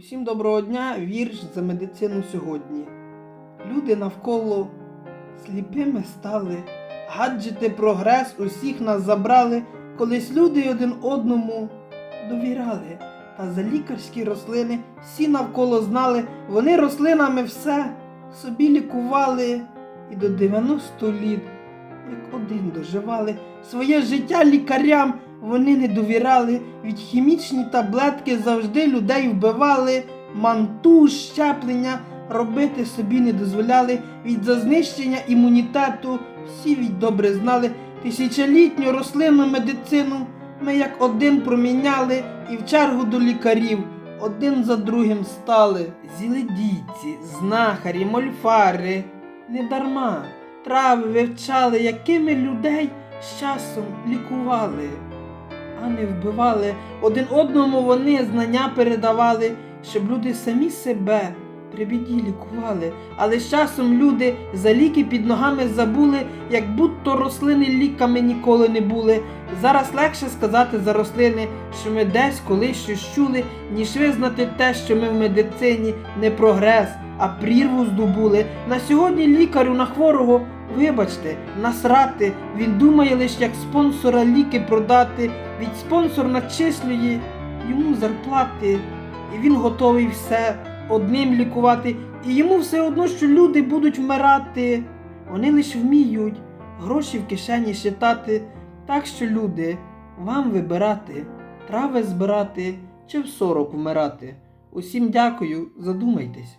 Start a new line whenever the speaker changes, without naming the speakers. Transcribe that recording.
Усім доброго дня, вірш за медицину сьогодні. Люди навколо сліпими стали, гаджети прогрес усіх нас забрали, колись люди один одному довіряли. Та за лікарські рослини всі навколо знали, вони рослинами все собі лікували і до 90 літ, як один доживали. Своє життя лікарям. Вони не довіряли, від хімічні таблетки завжди людей вбивали, манту, щеплення робити собі не дозволяли, від за знищення імунітету всі від добре знали, тисячолітню рослинну медицину ми як один проміняли і в чергу до лікарів один за другим стали. Зіледійці, знахарі, мольфари, не дарма трави вивчали, якими людей з часом лікували а не вбивали. Один одному вони знання передавали, щоб люди самі себе при біді лікували. Але з часом люди за ліки під ногами забули, як будто рослини ліками ніколи не були. Зараз легше сказати за рослини, що ми десь колись щось чули, ніж визнати те, що ми в медицині не прогрес, а прірву здобули. На сьогодні лікарю на хворого, вибачте, насрати. Він думає лише як спонсора ліки продати. Від спонсор начислює йому зарплати, і він готовий все одним лікувати. І йому все одно, що люди будуть вмирати. Вони лише вміють гроші в кишені считати. Так що, люди, вам вибирати, трави збирати чи в сорок вмирати. Усім дякую, задумайтесь.